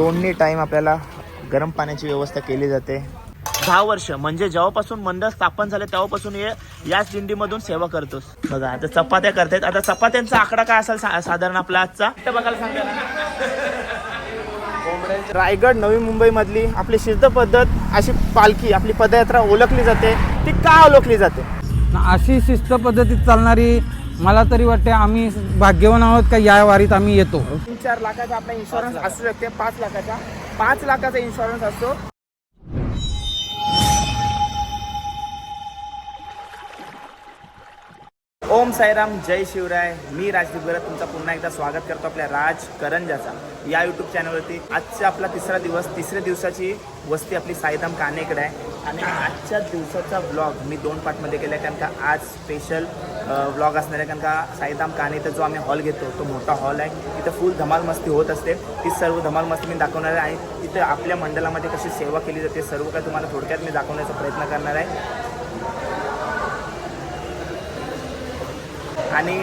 दोन्ही टाईम आपल्याला गरम पाण्याची व्यवस्था केली जाते. दहा वर्ष म्हणजे जेव्हापासून मंडळ स्थापन झाले तेव्हापासून हे याच दिंडीमधून सेवा करतोस. बघा आता चपात्या करतायत. आता चपात्यांचा आकडा काय असेल सा- साधारण आपला आजचा? इथं बघायला सांगा रायगड नवी मुंबई मधली आपली शिस्त पद्धत अशी पालखी आपली पदयात्रा ओळखली जाते. ती का ओळखली जाते? अशी शिस्त पद्धतीत चालणारी मला तरी वाटते आम्ही भाग्यवान आहोत का या वारीत आम्ही येतो. तीन चार लाखाचा आपला इन्शुरन्स असू शकते पाच लाखाचा. पाच लाखाचा इन्शुरन्स असतो. ओम साईराम जय शिवराय. मी राजदीप गरत तुमचं पुन्हा एकदा स्वागत करतो आपल्या राज करंजाचा या यूट्यूब चॅनलवरती आजचा आपला तिसरा दिवस तिसऱ्या दिवसाची वस्ती आपली साईधाम कानेकडे आहे. आणि आजच्या दिवसाचा व्लॉग मी दोन पार्टमध्ये केला आहे कारण का आज स्पेशल व्लॉग असणार आहे. कारण का साईधाम कानेचा जो आम्ही हॉल घेतो तो मोठा हॉल आहे. तिथं फुल धमाल मस्ती होत असते. ती सर्व धमाल मस्ती मी दाखवणार आहे. आणि तिथं आपल्या मंडळामध्ये कशी सेवा केली जाते सर्व काही तुम्हाला थोडक्यात मी दाखवण्याचा प्रयत्न करणार आहे. आणि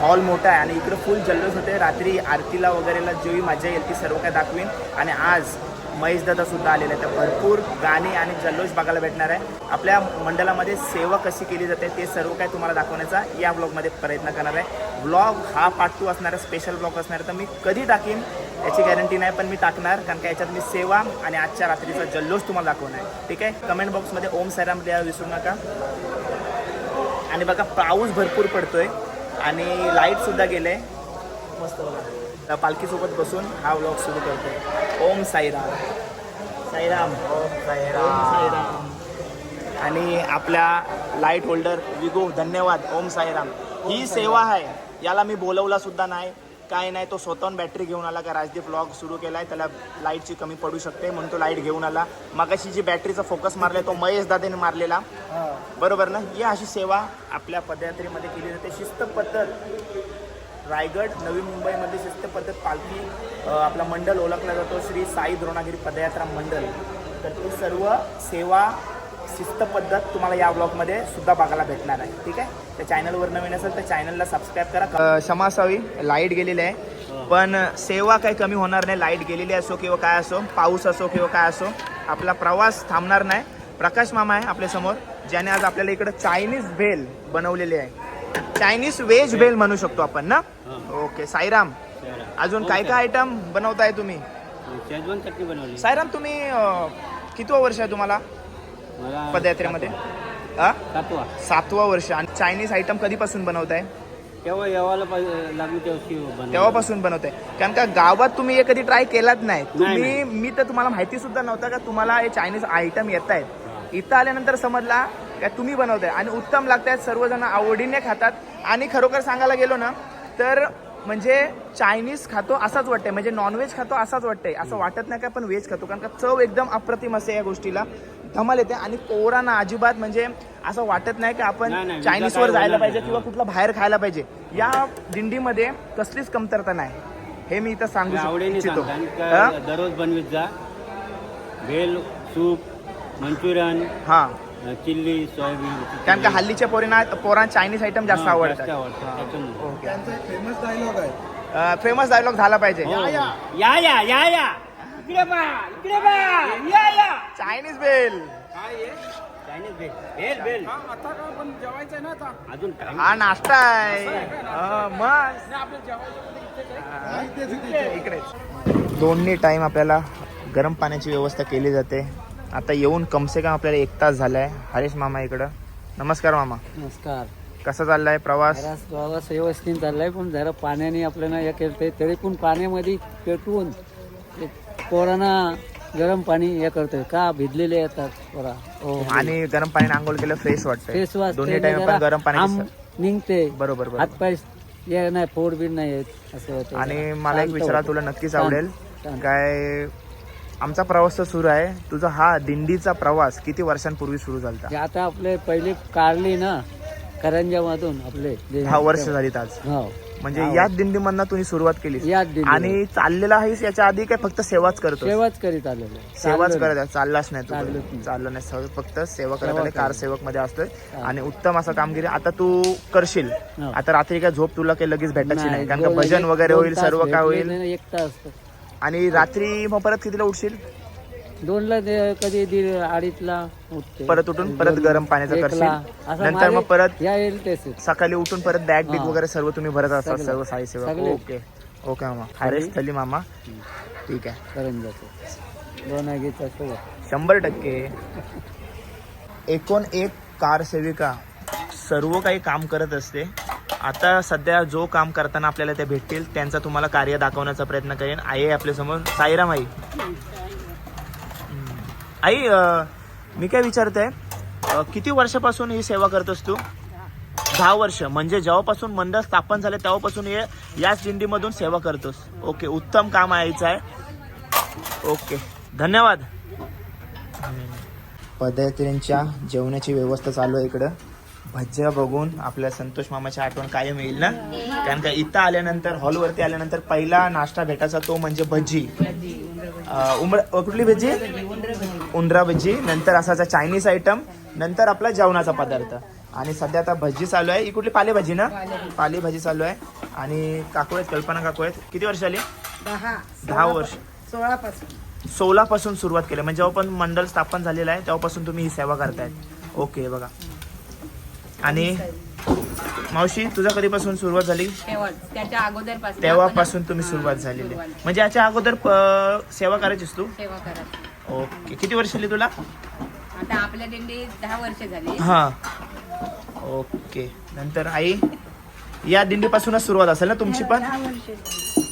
हॉल मोठा आहे आणि इकडं फुल जल्लोष होते रात्री आरतीला वगैरेला जेवी मजा येईल ती सर्व काय दाखवीन. आणि आज महेश दादा सुद्धा आलेले आहेत. तर भरपूर गाणी आणि जल्लोष बघायला भेटणार आहे. आपल्या मंडळामध्ये सेवा कशी केली जाते ते सर्व काय तुम्हाला दाखवण्याचा या ब्लॉगमध्ये प्रयत्न करणार आहे. ब्लॉग हा पार्ट टू असणार आहे स्पेशल ब्लॉग असणार आहे. तर मी कधी टाकीन याची गॅरंटी नाही पण मी टाकणार. कारण का याच्यात मी सेवा आणि आजच्या रात्रीचा जल्लोष तुम्हाला दाखवणार आहे. ठीक आहे? कमेंट बॉक्समध्ये ओम सायराम द्या विसरू नका. आणि बघा पाऊस भरपूर पडतोय आणि लाइट सुद्धा गेले मस्त बघा. पालखीसोबत बसून हा व्लॉग सुरू करतोय. ओम साईराम. साईराम. ओम साईराम. आणि आपल्या लाइट होल्डर विगो धन्यवाद. ओम साईराम. ही सेवा आहे. याला मी बोलवला सुद्धा नाही. काय नाही तो स्वतःहून बॅटरी घेऊन आला का राजदीप व्लॉग सुरू केलाय त्याला लाईटची कमी पडू शकते म्हणून तो लाइट घेऊन आला. मगाशी जी बॅटरीचा फोकस मारलाय तो महेश दादाने मारलेला. बरोबर ना? ही अशी सेवा आपल्या पदयात्रेमध्ये केली जाते. शिस्त पद्धत. रायगड नवी मुंबईमध्ये शिस्त पद्धत पालखी आपला मंडळ ओळखला जातो. श्री साई द्रोणागिरी पदयात्रा मंडळ तर ती सर्व सेवा शिस्त पद्धत तुम्हाला या ब्लॉगमध्ये सुद्धा बघायला भेटणार आहे. ठीक आहे? त्या चॅनलवर नवीन असेल तर चॅनलला सबस्क्राईब करा. क्षमा असावी लाइट गेलेली आहे. पण सेवा काही कमी होणार नाही. लाइट गेलेली असो किंवा काय असो पाऊस असो किंवा काय असो आपला प्रवास थांबणार नाही. प्रकाश मामा आहे आपल्यासमोर ज्याने आज आपल्याला इकडं चायनीज भेल बनवलेली आहे. चायनीज व्हेज भेल म्हणू शकतो आपण ना? ओके साईराम अजून काय काय आयटम बनवताय तुम्ही? शेजवान चटणी बनवली. साईराम तुम्ही अं, कितवं वर्ष आहे तुम्हाला? पदयात्रेमध्ये? सातवा. सातवं. वर्ष. आणि चायनीज आयटम कधीपासून बनवताय? तेव्हा येवाला. तेव्हापासून बनवताय. कारण का गावात तुम्ही हे कधी ट्राय केलाच नाही? तुम्ही. मी तर तुम्हाला माहिती सुद्धा नव्हतं का तुम्हाला हे चायनीज आयटम येत आहेत. इथं आल्यानंतर समजला का तुम्ही बनवताय. आणि उत्तम लागतायत सर्वजण आवडीने खातात. आणि खरोखर सांगायला गेलो ना तर म्हणजे चायनीज खातो असाच वाटतंय. म्हणजे नॉनव्हेज खातो असाच वाटतंय. असं वाटत नाही का पण व्हेज खातो. कारण का चव एकदम अप्रतिम असते या गोष्टीला. धमाल येते आणि पोरांना अजिबात म्हणजे असं वाटत नाही की नाही, आपण नाही, चायनीज वर काय जायला पाहिजे. किंवा कुठलं बाहेर खायला पाहिजे. या दिंडीमध्ये कसलीच कमतरता नाही. हे मी इथं सांगू शक- आवडीने इच्छितो. सांगतात हा? का दररोज बनवीत जा. भेल सूप मंचुरियन हा. चिल्ली सोयाबीन कारण का हल्लीच्या पोरींना पोरांना चायनीज आयटम जास्त हा, आवडतात. ओके. फेमस डायलॉग आहे. फेमस डायलॉग झाला पाहिजे. हो. या या या या. इकडे बा इकडे बा. या या. चायनीज बेल. चायनीज भेल भेल भेल अजून काय? हा नाश्ता आहे. हा, हा, इकडेच दोन्ही टाइम आपल्याला गरम पाण्याची व्यवस्था केली जाते. आता येऊन कमसे कम आपल्याला एक तास झालाय. हरेश मामा इकडं. नमस्कार मामा. नमस्कार. कसा चाललाय प्रवास? जरा प्रवास व्यवस्थित चाललाय पण जरा पाण्याने आपल्याला हे केलं तरी पण पाण्यामध्ये पेटवून पोरांना गरम पाणी हे करतोय. का भिजलेले येतात पोरा? हो. आणि गरम पाण्याने आंघोळ केलं फ्रेश दोन्ही टाइम आपण गरम पाण्याची निघते. बरोबर बरोबर. हात पाय हे नाही फोड बिन नाही येत असं होतं. आणि मला एक शांत विचारा. तुला नक्कीच शांत, आवडेल. शांत. काय आमचा प्रवास तर सुरू आहे. तुझा हा दिंडीचा प्रवास किती वर्षांपूर्वी सुरू झाला जे आता आपले पहिले काढली ना करंजामधून आपले. जे- दहा वर्ष झालीत आज. हो. म्हणजे. याच दिंडीमधनं तुम्ही सुरुवात केली याच. आणि चाललेला आहेस याच्या आधी काय फक्त सेवाच करतो सेवाच करीत आलेलो सेवाच चाललो करत आहे. चाललाच नाही चाललोच तू नाही. चाललं नाही. फक्त सेवा करत आले कार. सेवकमध्ये असतोय. आणि उत्तम असं कामगिरी आता तू करशील. हो. आता रात्री काय झोप तुला काही लगेच भेटायची नाही. कारण का दोन- भजन एक- वगैरे दोन होईल तास सर्व काय भेटले होईल. नाही, एक तास. आणि रात्री मग परत कितीला उठशील? दोनला ते- कधी दीड अडीचला उठते. परत उठून परत गरम पाण्याचं. करशील? नंतर मग परत या येईल तेच सकाळी उठून परत बॅग बिग. वगैरे सर्व तुम्ही भरत असतात. सर्व साई सेवा सगळे. ओके. ओके मामा. हरेश थली मामा. ठीक आहे. करून जातो. दोन आगीचा सोबत शंभर टक्के. एकूण एक कार सेविका सर्व काही काम करत असते. आता सध्या जो काम करताना आपल्याला ते भेटतील त्यांचा तुम्हाला कार्य दाखवण्याचा प्रयत्न करेन. आई आहे आपल्यासमोर. साईराम आई. आई मी काय विचारत आहे किती वर्षापासून ही सेवा करतोस तू? दहा वर्ष म्हणजे जेव्हापासून मंडळ स्थापन झाले तेव्हापासून हे याच दिंडीमधून सेवा करतोस. ओके उत्तम काम आहे आईचं आहे. ओके धन्यवाद. पदयात्र्यांच्या जेवणाची व्यवस्था चालू आहे इकडं. भज्या बघून आपल्या संतोष मामाची आठवण कायम येईल ना? कारण का इथं आल्यानंतर हॉलवरती आल्यानंतर पहिला नाश्ता भेटायचा तो म्हणजे भजी अं, उमरा कुठली भजी उंडरा भजी नंतर असाचा चायनीज आयटम नंतर आपला जेवणाचा पदार्थ. आणि सध्या आता भजी चालू आहे. ही कुठली पालेभाजी ना? पालेभाजी. चालू आहे. आणि काकू आहेत कल्पना काकू आहेत. किती वर्ष आली? दहा. दहा वर्ष. सोळापासून. सोळा पासून सुरुवात केली. म्हणजे जेव्हा पण मंडळ स्थापन झालेलं आहे तेव्हापासून तुम्ही ही सेवा करतायत. ओके बघा. आणि मावशी तुझा कधीपासून सुरुवात झाली? त्याच्या अगोदर तेव्हापासून तुम्ही सुरुवात झालेली आहे. म्हणजे याच्या अगोदर सेवा करायचीस तू? सेवा ओके. किती वर्ष आली तुला? आता आपल्या दिंडी दहा वर्ष झाली. हा. ओके. नंतर आई? या दिंडीपासूनच सुरुवात असेल ना तुमची पण?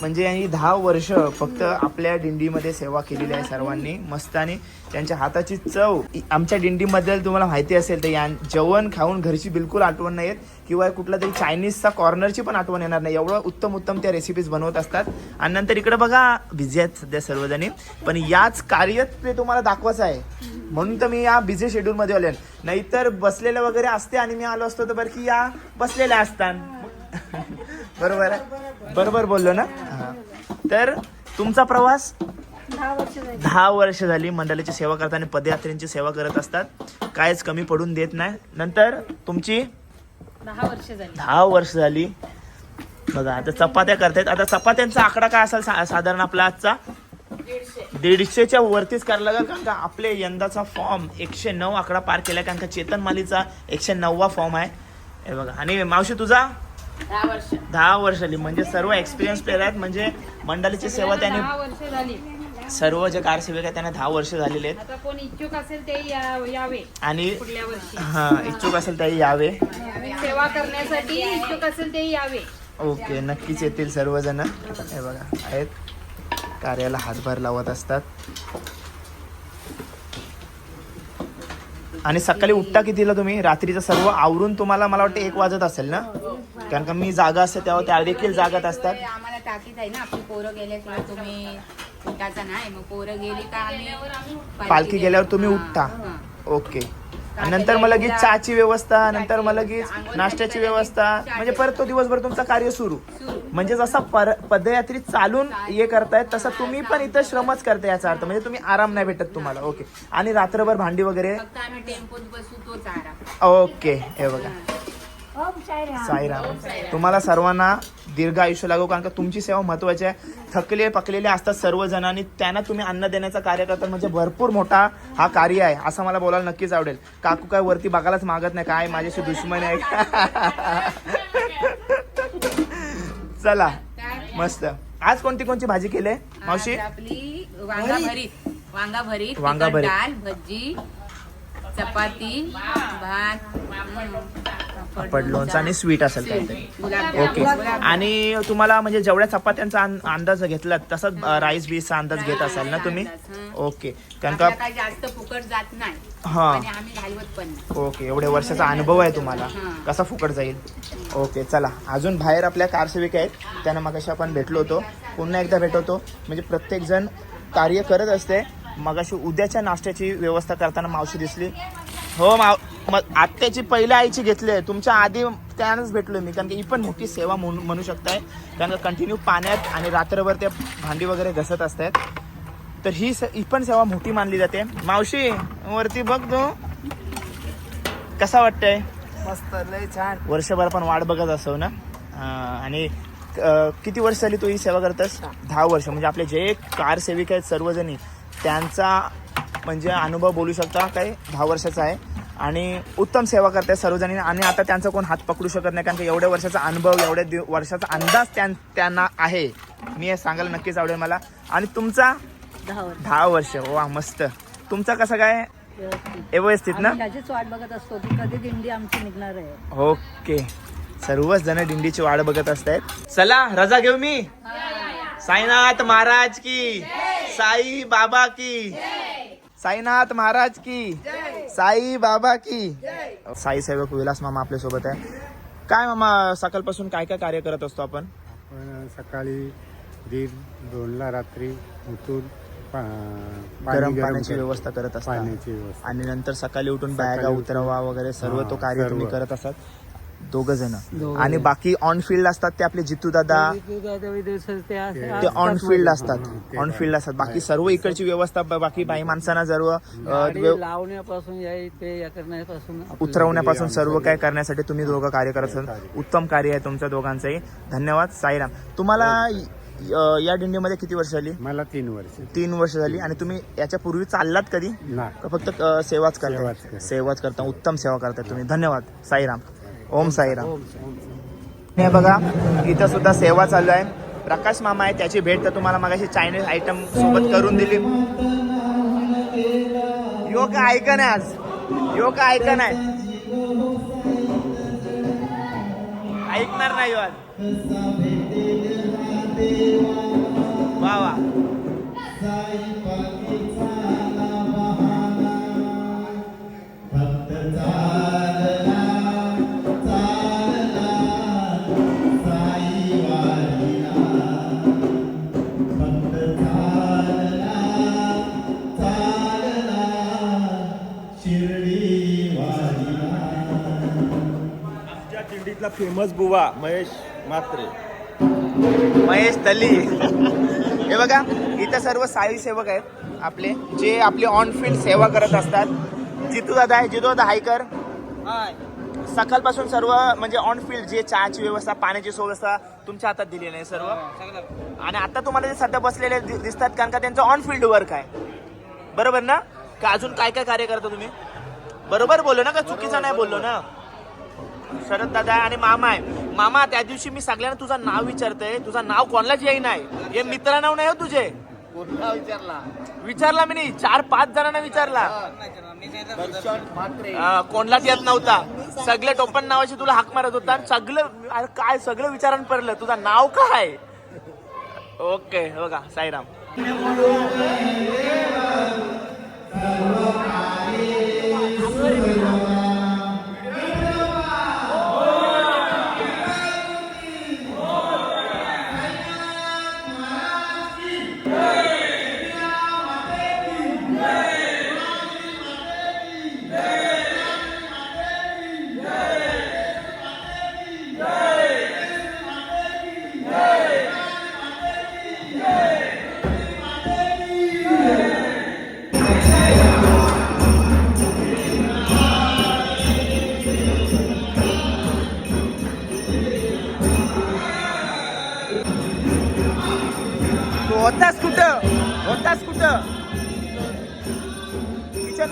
म्हणजे यांनी दहा वर्ष फक्त आपल्या दिंडीमध्ये सेवा केलेली आहे सर्वांनी मस्त आणि त्यांच्या हाताची चव. आमच्या दिंडीबद्दल तुम्हाला माहिती असेल तर या जेवण खाऊन घरची बिलकुल आठवण नाही येत. किंवा कुठला तरी चायनीजचा कॉर्नरची पण आठवण येणार नाही. एवढं उत्तम उत्तम त्या रेसिपीज बनवत असतात. आणि नंतर इकडे बघा बिझी आहेत सध्या सर्वजणी. पण याच कार्यात ते तुम्हाला दाखवायचं आहे. म्हणून तर मी या बिझी शेड्यूलमध्ये आले नाहीतर बसलेले वगैरे असते आणि मी आलो असतो तर बरं की या बसलेल्या असतात. बरोबर आहे? बरोबर बोललो ना? हा. तर तुमचा प्रवास दहा वर्ष झाली. दहा वर्ष झाली मंडळाची सेवा करताना पदयात्रेंची सेवा करत असतात. कायच कमी पडून देत नाही. नंतर तुमची दहा वर्ष झाली. दहा वर्ष झाली. बघा आता चपात्या करतायत. आता चपात्यांचा आकडा काय असेल सा- साधारण आपला आजचा? दीडशेच्या वरतीच करायला लागेल कारण का आपले यंदाचा फॉर्म एकशे नऊ आकडा पार केला कारण का चेतन मालीचा एकशे नववा फॉर्म आहे. हे बघा. आणि मावशी तुझा? दहा वर्ष. दहा वर्ष आली म्हणजे सर्व एक्सपिरियन्स प्लेअर आहेत. म्हणजे मंडळीची सेवा त्यांनी दहा वर्ष झाली. सर्व जे कारसेवक आहेत त्यांना दहा वर्ष झालेले आहेत. आता कोण इच्छुक असेल ते या- यावे. आणि पुढल्या वर्षी. हा इच्छुक असेल त्याही यावे. सेवा करण्यासाठी इच्छुक असेल ते यावे. ओके नक्कीच येतील सर्वजण. हे बघा आहेत. कार्याला हातभार लावत असतात. आणि सकाळी उठता कितीला तुम्ही? रात्रीचं सर्व आवरून तुम्हाला मला वाटतं एक वाजत असेल ना? कारण का मी जागा असते तेव्हा त्या देखील जागत असतात. आम्हाला आहे ना. आपली पोरं गेल्याशिवाय तुम्ही उठायचा नाही. मग पोरं गेली का आम्ही पालखी गेल्यावर तुम्ही उठता. हा. ओके. नंतर मग लगेच चहाची व्यवस्था नंतर मग लगेच नाश्त्याची व्यवस्था. म्हणजे परत तो दिवसभर तुमचं कार्य सुरू. म्हणजे जसा पर पदयात्री चालून हे करतायत तसं तुम्ही पण इथं श्रमच करताय याचा अर्थ. म्हणजे तुम्ही आराम नाही भेटत तुम्हाला. ओके. आणि रात्रभर भांडी वगैरे? ओके. हे बघा. साईराम. तुम्हाला सर्वांना दीर्घ आयुष्य लागो कारण का तुमची सेवा महत्वाची आहे. थकले पकलेले असतात सर्वजण आणि त्यांना तुम्ही अन्न देण्याचा कार्य करतात. म्हणजे भरपूर मोठा हा कार्य आहे. असं मला बोलायला नक्कीच आवडेल. काकू काय वरती बघायलाच मागत नाही. काय माझ्याशी दुश्मन आहे चला. मस्त. आज कोणती कोणती भाजी केली? मावशी? वांगा भरीत वांगा भरीत वांगा भरीत. डाळ भजी. चपाती भात पापड लोणचं आणि स्वीट असेल काहीतरी. ओके आणि तुम्हाला म्हणजे जेवढ्या चपात्यांचा अं- अंदाज घेतला तसंच राईस बीसचा अंदाज घेत असाल ना तुम्ही? ओके कारण का काही जास्त फुकट जात नाही हा. आणि आम्ही घालवत पण नाही. ओके एवढ्या वर्षाचा अनुभव आहे तुम्हाला. कसा फुकट जाईल? ओके चला. अजून बाहेर आपल्या कारसेविका आहेत. त्यांना मगाशी आपण भेटलो होतो. पुन्हा एकदा भेटवतो. म्हणजे प्रत्येक जण कार्य करत असते. मगाशी उद्याच्या नाश्त्याची व्यवस्था करताना मावशी दिसली. हो माव म आत्याची पहिल्या आईची घेतली आहे. तुमच्या आधी त्यानंच भेटलो मी कारण की ही पण मोठी सेवा म्हणू म्हणू शकताय. कारण का कंटिन्यू पाण्यात आणि रात्रभर त्या भांडी वगैरे घसत असतात. तर ही स- ही पण सेवा मोठी मानली जाते. मावशी वरती बघ तू. कसा वाटतंय? मस्त लय छान. वर्षभर आपण वाट बघत असो ना? आणि किती वर्ष झाली तू ही सेवा करतस? दहा वर्ष. म्हणजे आपले जे कार सेविक आहेत सर्वजणी त्यांचा म्हणजे अनुभव बोलू शकता काय दहा वर्षाचा आहे. आणि उत्तम सेवा करतायत सर्वजणी आणि आता त्यांचा कोण हात पकडू शकत नाही कारण की एवढ्या वर्षाचा अनुभव एवढ्या दिव- वर्षाचा अंदाज त्यां त्यांना आहे. मी हे सांगायला नक्कीच आवडेल मला. आणि तुमचा? दहा वर्ष. वा मस्त. तुमचा कसं काय? व्यवस्थित. ना? वाट बघत असतो की कधी दिंडी आमची निघणार आहे. ओके. सर्वच जण दिंडीची वाट बघत असतायत. चला रजा घेऊ मी. साईनाथ महाराज की. साई बाबा की। साईनाथ महाराज की। साई बाबा की। साई सेवक विलास मामा आपल्यासोबत आहे. काय मामा सकाळपासून काय काय कार्य करत असतो आपण? पण सकाळी दीड दोनला रात्री उठून पा- पाणी गरम पाण्याची व्यवस्था करत असतात पाण्याची व्यवस्था. आणि नंतर सकाळी उठून बॅगा उतरवा वगैरे सर्व तो कार्य. तुम्ही करत असतात दोघ जण. दोघं आणि जण. बाकी ऑन फील्ड असतात ते आपले जितू दादा ते ऑन फील्ड. असतात हा, ऑन. फील्ड असतात. बाकी सर्व इकडची व्यवस्था ब- बाकी बाई माणसांना सर्व अ, गाडी व्यव- लावण्यापासून या ते या करण्यापासून आपलं- उतरवण्यापासून सर्व हे- काय करण्यासाठी तुम्ही दोघं कार्य करत असाल. कार्य. उत्तम कार्य आहे तुमच्या दोघांचंही. धन्यवाद. साईराम. तुम्हाला अ, या दिंडीमध्ये किती वर्ष झाली? मला तीन वर्ष. तीन वर्ष झाली. आणि तुम्ही याच्या पूर्वी चाललात कधी? का फक्त अ, सेवाच करता सेवाच करता. सेवाच करता. उत्तम सेवा करताय तुम्ही. धन्यवाद. साईराम. ओम साईराम. ओम, ओम. हे बघा इथं सुद्धा सेवा चालू आहे. प्रकाश मामा आहे त्याची भेट तर तुम्हाला मगाशी चायनीज आयटम सोबत करून दिली. यो का आहे आज. यो का ऐका नाही ऐकणार नाही यो आज. वा वा. फेमस बुवा महेश मात्रे महेश तल्ली. हे बघा इथं सर्व साई सेवक आहेत. आपले जे आपले ऑन फील्ड सेवा करत असतात. जितू दादा आहे जितू दादा हायकर सकाळपासून सर्व म्हणजे ऑन फील्ड जे चहाची व्यवस्था पाण्याची व्यवस्था तुमच्या हातात दिलेली आहे सर्व. आणि आता तुम्हाला जे सध्या बसलेले दिसतात कारण का त्यांचं ऑन फील्ड वर्क आहे. बरोबर ना? का अजून काय काय कार्य करता तुम्ही? बरोबर बोललो ना का? चुकीचं नाही बोललो ना? शरद दादा आहे आणि मामा आहे. मामा त्या दिवशी मी सगळ्यांना तुझं नाव विचारतोय. तुझं नाव कोणालाच येई नाही हे मित्र नाव नाही हो तुझे. विचारला? मी नाही. चार पाच जणांना विचारला. कोणालाच येत नव्हता. सगळे टोपण नावाची तुला हाक मारत होता. आणि सगळं अरे काय सगळं विचारण पडलं. तुझं नाव काय? ओके का साईराम.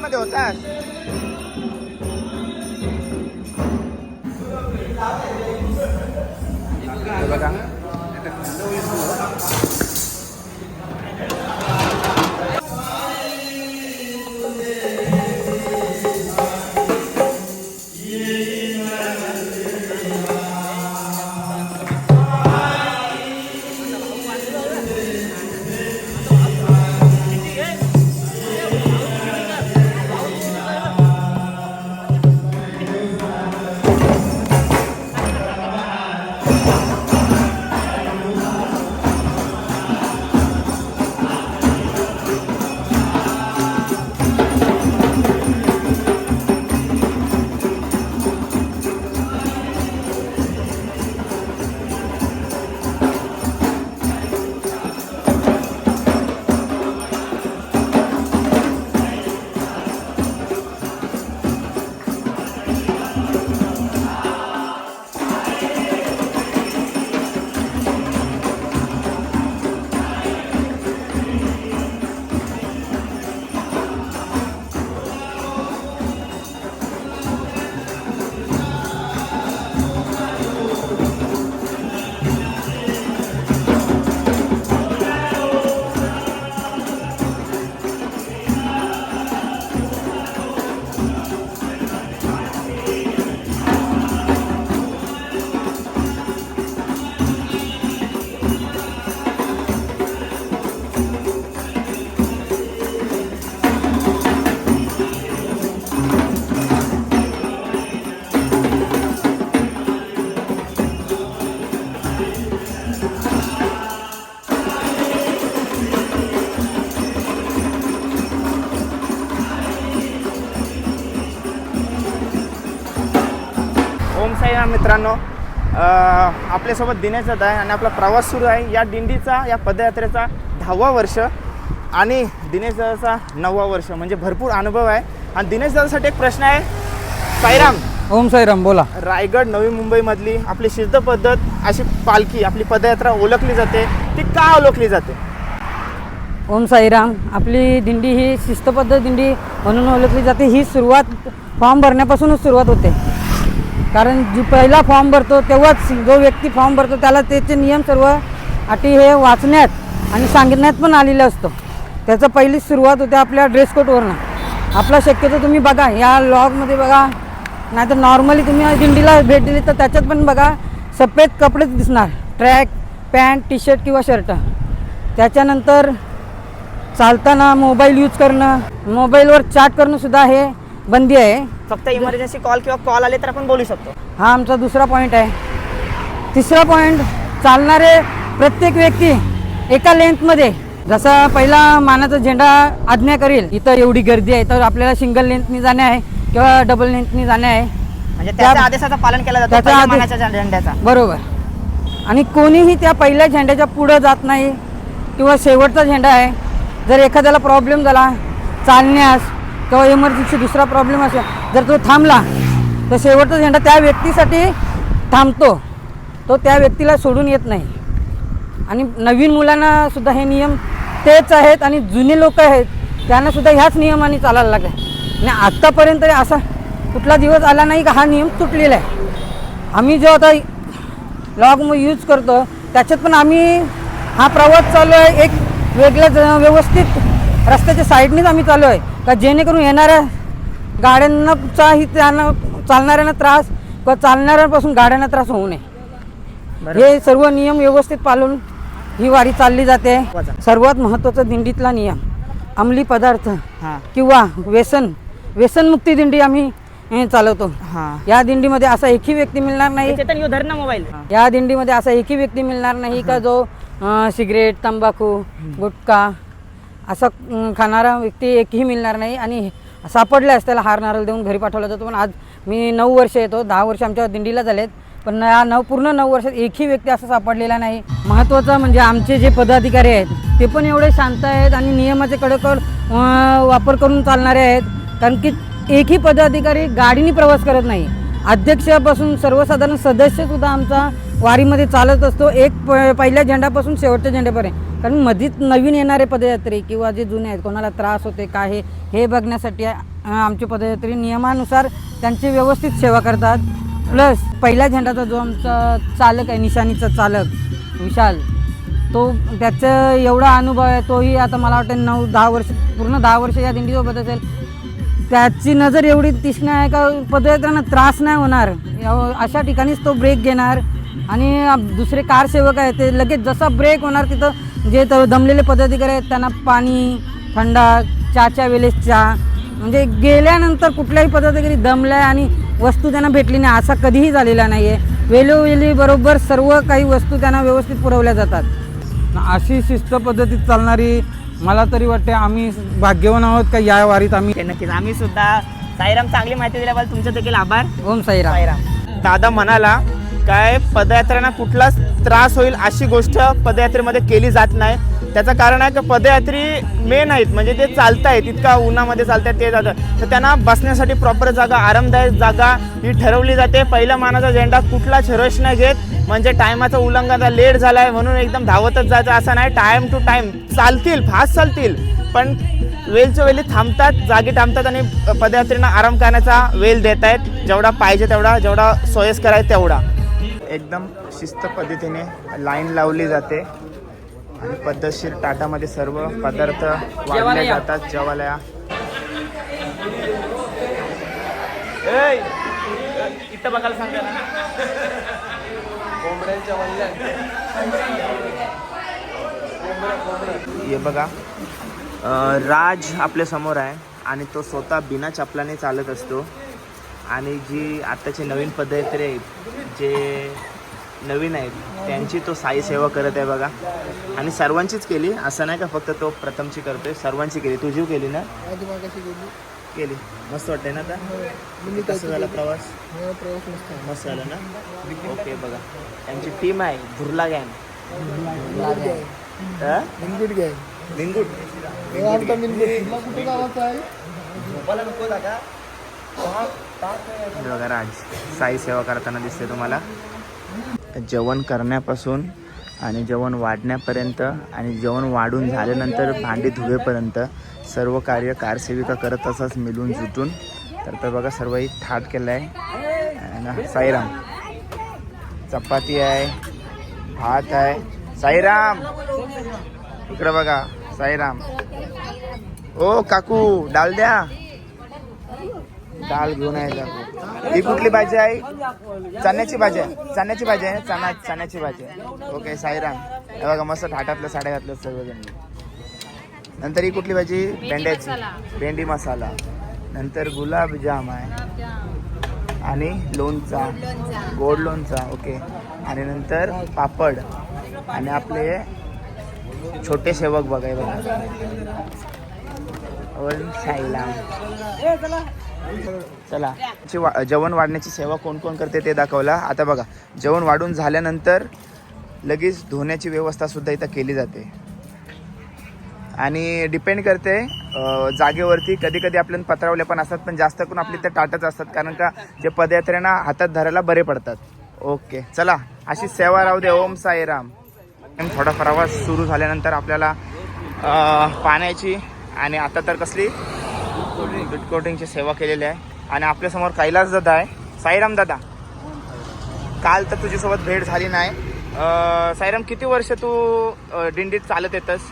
किचनमध्ये होतास हे बघा मित्रांनो आपल्यासोबत दिनेश दादा आहे आणि आपला प्रवास सुरू आहे या दिंडीचा या पदयात्रेचा दहावा वर्ष आणि दिनेश दादाचा नववा वर्ष. म्हणजे भरपूर अनुभव आहे. आणि दिनेश दादासाठी एक प्रश्न आहे. साईराम. ओम साईराम बोला. रायगड नवी मुंबईमधली आपली शिस्त पद्धत अशी पालखी आपली पदयात्रा ओळखली जाते. ती का ओळखली जाते? ओम साईराम आपली दिंडी ही शिस्तबद्ध दिंडी म्हणून ओळखली जाते. ही सुरुवात फॉर्म भरण्यापासूनच सुरुवात होते. कारण जो पहिला फॉर्म भरतो तेव्हाच जो व्यक्ती फॉर्म भरतो त्याला त्याचे नियम सर्व अटी हे वाचण्यात आणि सांगण्यात पण आलेलं असतो. त्याचं पहिली सुरुवात होते आपल्या ड्रेस कोडवरनं आपला शक्यतो तुम्ही बघा या लॉगमध्ये बघा नाहीतर नॉर्मली तुम्ही दिंडीला भेट दिली तर त्याच्यात पण बघा सफेद कपडेच दिसणार. ट्रॅक पॅन्ट टी शर्ट किंवा शर्ट त्याच्यानंतर चालताना मोबाईल यूज करणं मोबाईलवर चॅट करणंसुद्धा हे बंदी आहे. फक्त इमर्जन्सी कॉल किंवा कॉल आले तर आपण बोलू शकतो. हा आमचा दुसरा पॉईंट आहे. तिसरा पॉईंट चालणारे प्रत्येक व्यक्ती एका लेंथमध्ये जसा पहिला मानाचा झेंडा आज्ञा करेल इथं एवढी गर्दी आहे तर आपल्याला सिंगल लेंथनी जाणे आहे किंवा डबल लेंथनी जाणे आहे. म्हणजे त्या- आदेशाचं पालन केलं जातं मानाच्या झेंड्याचा. बरोबर. आणि कोणीही त्या पहिल्या झेंड्याच्या पुढं जात नाही किंवा शेवटचा झेंडा आहे. जर एखाद्याला प्रॉब्लेम झाला चालण्यास किंवा इमर्जन्सी दुसरा प्रॉब्लेम असेल जर तो थांबला तर शेवटचा झेंडा त्या व्यक्तीसाठी थांबतो. तो त्या व्यक्तीला सोडून येत नाही. आणि नवीन मुलांना सुद्धा हे नियम तेच आहेत आणि जुने लोक आहेत त्यांना सुद्धा ह्याच नियमाने चालायला लागले. आणि आत्तापर्यंत असा कुठला दिवस आला नाही का हा नियम तुटलेला आहे. आम्ही जो आता लॉग यूज करतो त्याच्यात पण आम्ही हा प्रवास चालू आहे. एक वेगळ्या व्यवस्थित रस्त्याच्या साईडनेच आम्ही चालू आहे. का जेणेकरून येणाऱ्या गाड्यांनाचाही त्यांना चालणाऱ्यांना त्रास किंवा चालणाऱ्यांपासून गाड्यांना त्रास होऊ नये. हे सर्व नियम व्यवस्थित पाळून ही वारी चालली जाते. सर्वात महत्त्वाचा दिंडीतला नियम अंमली पदार्थ हां. किंवा व्यसन व्यसनमुक्ती दिंडी आम्ही चालवतो. हां. या दिंडीमध्ये असा एकही व्यक्ती मिळणार नाही. ना मोबाईल. या दिंडीमध्ये असा एकही व्यक्ती मिळणार नाही का जो सिगरेट तंबाखू गुटखा असा खाणारा व्यक्ती एकही मिळणार नाही. आणि सापडल्यास त्याला हार नारळ देऊन घरी पाठवला जातो. पण आज मी नऊ वर्ष येतो दहा वर्ष आमच्या दिंडीला झालेत. पण या नऊ पूर्ण नऊ वर्षात एकही व्यक्ती असा सापडलेला नाही. महत्त्वाचं म्हणजे आमचे जे पदाधिकारी आहेत ते पण एवढे शांत आहेत आणि नियमाचे कडकड वापर करून चालणारे आहेत. कारण की एकही पदाधिकारी गाडीने प्रवास करत नाही. अध्यक्षापासून सर्वसाधारण सदस्यसुद्धा आमचा वारीमध्ये चालत असतो. एक प पहिल्या झेंड्यापासून शेवटच्या झेंड्यापर्यंत. कारण मधीत नवीन येणारे पदयात्री किंवा जे जुने आहेत कोणाला त्रास होते काय हे हे बघण्यासाठी आमचे पदयात्री नियमानुसार त्यांची व्यवस्थित सेवा करतात. प्लस पहिल्या झेंडाचा जो आमचा चालक आहे निशाणीचा चालक विशाल तो त्याचं एवढा अनुभव आहे तोही आता मला वाटतं नऊ दहा वर्ष पूर्ण दहा वर्ष या दिंडीसोबत असेल. त्याची नजर एवढी तीक्ष्ण आहे का पदयात्र्यांना त्रास नाही होणार. अशा ठिकाणीच तो ब्रेक घेणार. आणि दुसरे कारसेवक आहे ते लगेच जसा ब्रेक होणार तिथं जे त- दमलेले पदाधिकारी आहेत त्यांना पाणी थंडा चहाच्या वेळेस चहा. म्हणजे गेल्यानंतर कुठल्याही पदाधिकारी दमलाय आणि वस्तू त्यांना भेटली नाही असा कधीही झालेला नाही आहे वेळोवेळी बरोबर सर्व काही वस्तू त्यांना व्यवस्थित पुरवल्या जातात. अशी शिस्त पद्धतीत चालणारी मला तरी वाटते आम्ही भाग्यवान आहोत का या वारीत आम्ही नक्कीच. आम्ही सुद्धा साईराम चांगली माहिती दिल्याबद्दल तुमचे देखील आभार. ओम साईराम. साईराम. दादा म्हणाला काय पदयात्र्यांना कुठलाच त्रास होईल अशी गोष्ट पदयात्रेमध्ये केली जात नाही. त्याचं कारण आहे की पदयात्री मेन आहेत म्हणजे ते चालत आहेत इतका उन्हामध्ये चालत आहेत ते जातात. तर त्यांना बसण्यासाठी प्रॉपर जागा आरामदायक जागा ही ठरवली जाते. पहिला मानाचा झेंडा कुठलाच रश नाही घेत म्हणजे टायमाचं उल्लंघन लेट झाला आहे म्हणून एकदम धावतच जायचं असं नाही. टाईम टू टाईम चालतील फास्ट चालतील पण वेलच्या वेळी थांबतात जागी थांबतात आणि पदयात्रींना आराम करण्याचा वेल देत आहेत जेवढा पाहिजे तेवढा जेवढा सोयस्कर आहे तेवढा. एकदम शिस्त पद्धतीने लाईन लावली जाते. आणि पद्धतशीर ताटामध्ये सर्व पदार्थ वाढले जातात जेवायला इथं बघायला सांगा ना. हे बघा. राज आपल्यासमोर आहे आणि तो स्वतः बिना चपलाने चालत असतो. आणि जी आत्ताची नवीन पद्धती आहेत जे नवीन आहेत त्यांची तो साई सेवा करत आहे बघा. आणि सर्वांचीच केली असं नाही का फक्त तो प्रथमची करतोय सर्वांची केली. तुझी केली ना? केली. मस्त वाटतंय ना आता? कसं झाला प्रवास? मस्त झाला ना? ओके बघा. त्यांची टीम आहे धुर्ला गँग बिनगुट घ्या बिंगुट झोपायला नको जागा. हे? बघा राज साई सेवा करताना दिसते तुम्हाला. जेवण करण्यापासून आणि जेवण वाढण्यापर्यंत आणि जेवण वाढून झाल्यानंतर भांडी धुवेपर्यंत सर्व कार्य कारसेविका करत असंच मिळून जुटून. तर तर बघा सर्वही थाट केलं आहे आणि साईराम. चपाती आहे भात आहे. साईराम! इकडं बघा साईराम. ओ काकू डाल द्या डाळ घेऊन आहे काकू ही कुठली भाजी आहे? चण्याची भाजी आहे. चण्याची भाजी आहे. ना? चणा चण्याची भाजी आहे. ओके साईराम. हे बघा मस्त थाटातलं साड्या घातलं सर्वजण. नंतर ही कुठली भाजी? भेंड्याची. भेंडी मसाला. नंतर गुलाबजाम आहे. आणि लोणचा. गोड लोणचा. ओके. आणि नंतर पापड. आणि आपले छोटे सेवक बघा हे बघा. ओम साईराम चला वा- जेवण वाढण्याची सेवा कोण कोण करते ते दाखवला. आता बघा जेवण वाढून झाल्यानंतर लगेच धुण्याची व्यवस्था सुद्धा इथं केली जाते. आणि डिपेंड करते जागेवरती. कधी कधी आपल्याला पत्रावले पण असतात पण जास्त करून आपली इथं टाटच असतात. कारण का जे पदयात्र्यांना हातात धरायला बरे पडतात. ओके चला अशी सेवा राहू दे. ओम साईराम. थोडाफार आवाज सुरू झाल्यानंतर आपल्याला पाण्याची आणि आता तर कसली दूध कोटिंगची सेवा केलेली आहे. आणि आपल्यासमोर कैलास दादा आहे. साईराम दादा काल तर तुझ्यासोबत भेट झाली नाही. साईराम किती वर्ष तू दिंडीत चालत येतस?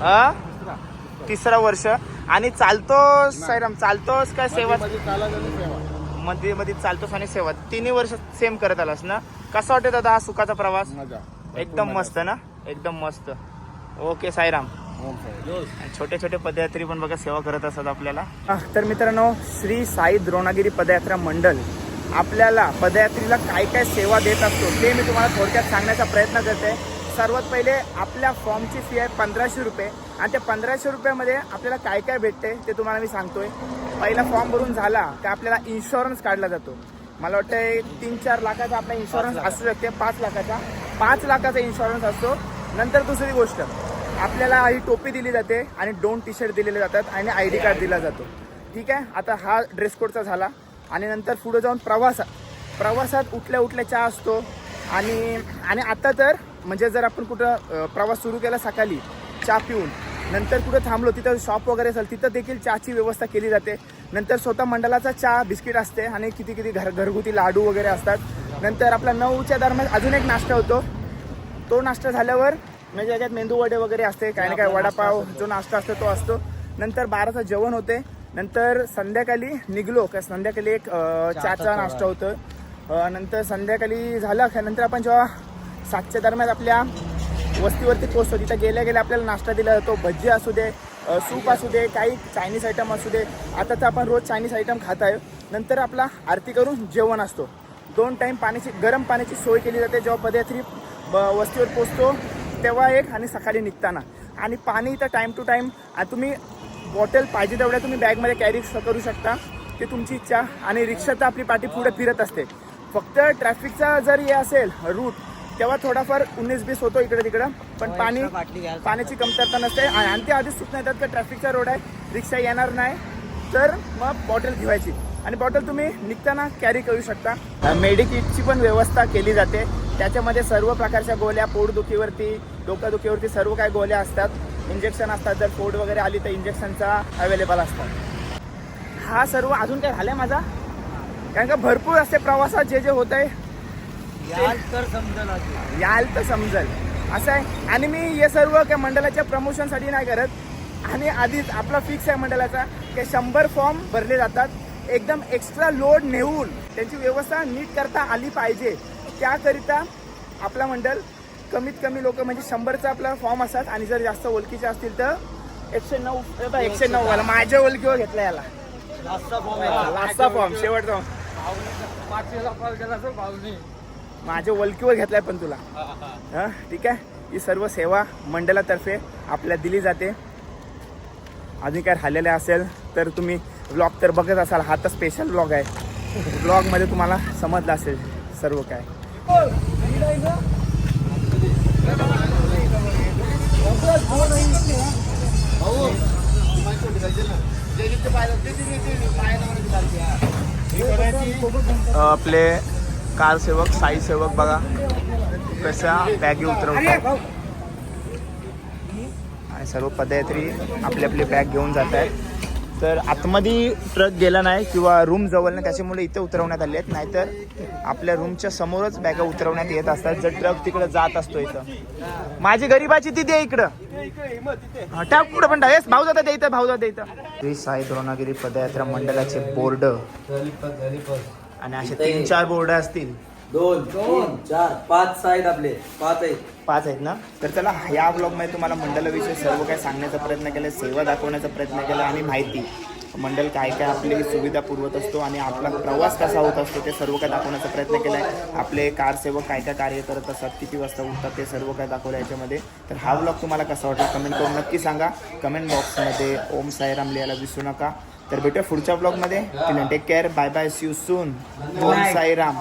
अं? तिसरा वर्ष. आणि चालतोस साईराम चालतोस काय सेवा? मध्ये मध्ये चालतोस आणि सेवा. तिन्ही वर्ष सेम करत आलास ना? कसा वाटत दादा हा सुखाचा प्रवास? एकदम मस्त ना? एकदम मस्त. ओके साईराम. आणि छोटे छोटे पदयात्री पण बघा सेवा करत असतात आपल्याला. तर मित्रांनो श्री साई द्रोणागिरी पदयात्रा मंडळ आपल्याला पदयात्रीला काय काय सेवा देत असतो ते मी तुम्हाला थोडक्यात सांगण्याचा प्रयत्न करते सर्वात पहिले आपल्या फॉर्मची फी आहे पंधराशे रुपये आणि त्या पंधराशे रुपयामध्ये आपल्याला काय काय भेटते ते तुम्हाला मी सांगतोय. पहिला फॉर्म भरून झाला की आपल्याला इन्शुरन्स काढला जातो. मला वाटतं तीन चार लाखाचा आपला इन्शुरन्स असू शकते पाच लाखाचा. पाच लाखाचा इन्शुरन्स असतो. नंतर दुसरी गोष्ट आपल्याला ही टोपी दिली जाते आणि दोन टी शर्ट दिलेले जातात आणि आय डी कार्ड दिला जातो. ठीक आहे? आता हा ड्रेस कोडचा झाला आणि नंतर पुढे जाऊन प्रवासात. प्रवासात उठल्या उठल्या चहा असतो आणि आणि आता तर म्हणजे जर आपण कुठं प्रवास सुरू केला सकाळी चहा पिऊन नंतर कुठं थांबलो तिथं शॉप वगैरे असेल तिथं देखील चहाची व्यवस्था केली जाते. नंतर स्वतः मंडळाचा चहा बिस्किट असते आणि किती किती घर घरगुती लाडू वगैरे असतात. नंतर आपला नऊच्या दरम्यान अजून एक नाश्ता होतो. तो नाश्ता झाल्यावर म्हणजे याच्यात मेंदू वडे वगैरे असते काय ना काय वडापाव जो नाश्ता असतो तो असतो. नंतर बाराचं जेवण होते. नंतर संध्याकाळी निघलो का संध्याकाळी एक चहाचा नाश्ता होतो. नंतर संध्याकाळी झालं का नंतर आपण जेव्हा सातच्या दरम्यान आपल्या वस्तीवरती पोचतो तिथं गेल्या गेल्या आपल्याला नाश्ता दिला जातो. भजी असू दे सूप असू दे काही चायनीज आयटम असू दे. आता तर आपण रोज चायनीज आयटम खात आहे. नंतर आपला आरती करून जेवण असतो. दोन टाईम पाण्याची गरम पाण्याची सोय केली जाते. जेव्हा पदयात्री ब- वस्तीवर पोचतो तेव्हा एक आणि सकाळी निघताना. आणि पाणी इथं टाईम टू टाईम तुम्ही बॉटल पाहिजे तेवढ्या तुम्ही बॅगमध्ये कॅरी करू शकता. ते तुमची इच्छा. आणि रिक्षा तर आपली पाठी पुढे फिरत असते. फक्त ट्रॅफिकचा जर हे असेल रूट तेव्हा थोडाफार उन्नीस बीस होतो इकडे तिकडं. पण पाणी पाण्याची कमतरता नसते. आणि ते आधीच सूचना येतात की ट्रॅफिकचा रोड आहे रिक्षा येणार नाही. तर मग बॉटल ठेवायची. आणि बॉटल तुम्ही निघताना कॅरी करू शकता. मेडिकिटची पण व्यवस्था केली जाते. त्याच्यामध्ये सर्व प्रकारच्या गोळ्या पोटदुखीवरती डोकादुखीवरती सर्व काय गोळ्या असतात. इंजेक्शन असतात. जर पोट वगैरे आली तर इंजेक्शनचा अवेलेबल असतात. हा सर्व अजून काय झालंय माझा? कारण का भरपूर असे प्रवासात जे जे होत आहे याल तर समजेल. याल तर समजेल. असं आहे. आणि मी हे सर्व काय मंडळाच्या प्रमोशनसाठी नाही करत. आणि आधीच आपला फिक्स आहे मंडळाचा की शंभर फॉर्म भरले जातात. एकदम एक्स्ट्रा लोड नेऊन त्यांची व्यवस्था नीट करता आली पाहिजे. त्याकरिता आपला मंडळ कमीत कमी लोक म्हणजे शंभरचा आपला फॉर्म असतात आणि जर जास्त ओळखीचे असतील तर एकशे नऊ एकशे नऊ वाला. माझ्या ओळखीवर घेतला याला. लास्टचा फॉर्म शेवटचा माझ्या ओळखीवर घेतलाय पण तुला. हा ठीक आहे? ही सर्व सेवा मंडळातर्फे आपल्याला दिली जाते. अजून काय राहिलेले असेल तर तुम्ही ब्लॉग तर बघत असाल. हा तर स्पेशल ब्लॉग आहे. ब्लॉगमध्ये तुम्हाला समजलं असेल सर्व काय. आपले कार सेवक साई सेवक बघा. कशा बॅगी उतरवतात. आणि सर्व पदयात्री आपली आपली बॅग घेऊन जात आहेत तर आतमध्ये ट्रक गेला नाही किंवा रूम जवळ नाही त्याच्यामुळे इथे उतरवण्यात आले आहेत. नाहीतर आपल्या रूमच्या समोरच बॅगा उतरवण्यात येत असतात जर ट्रक तिकडे जात असतो इथं. माझी गरीबाची तिथे इकडं. टाक कुठं पण टाक. भाऊ जाता इथं भाऊ जाता इथं. श्री साई द्रोणागिरी पदयात्रा मंडळाचे बोर्ड आणि असे तीन चार बोर्ड असतील. दोन तीन चार पाच साईड आपले. पाच आहेत. पाच आहेत ना? तर चला या ब्लॉगमध्ये तुम्हाला मंडळाविषयी सर्व काही सांगण्याचा प्रयत्न केला सेवा दाखवण्याचा प्रयत्न केला आणि माहिती. मंडळ काय काय आपली सुविधा पुरवत असतो आणि आपला प्रवास कसा होत असतो ते सर्व काय दाखवण्याचा प्रयत्न केला आहे. आपले कारसेवक काय काय कार्य करत असतात किती वाजता उठतात ते सर्व काय दाखवलं याच्यामध्ये. तर हा ब्लॉग तुम्हाला कसा वाटला कमेंट करून नक्की सांगा. कमेंट बॉक्समध्ये ओम साईराम लिहायला विसरू नका. तर भेटूया पुढच्या ब्लॉगमध्ये take care bye bye see you soon Om Sairam.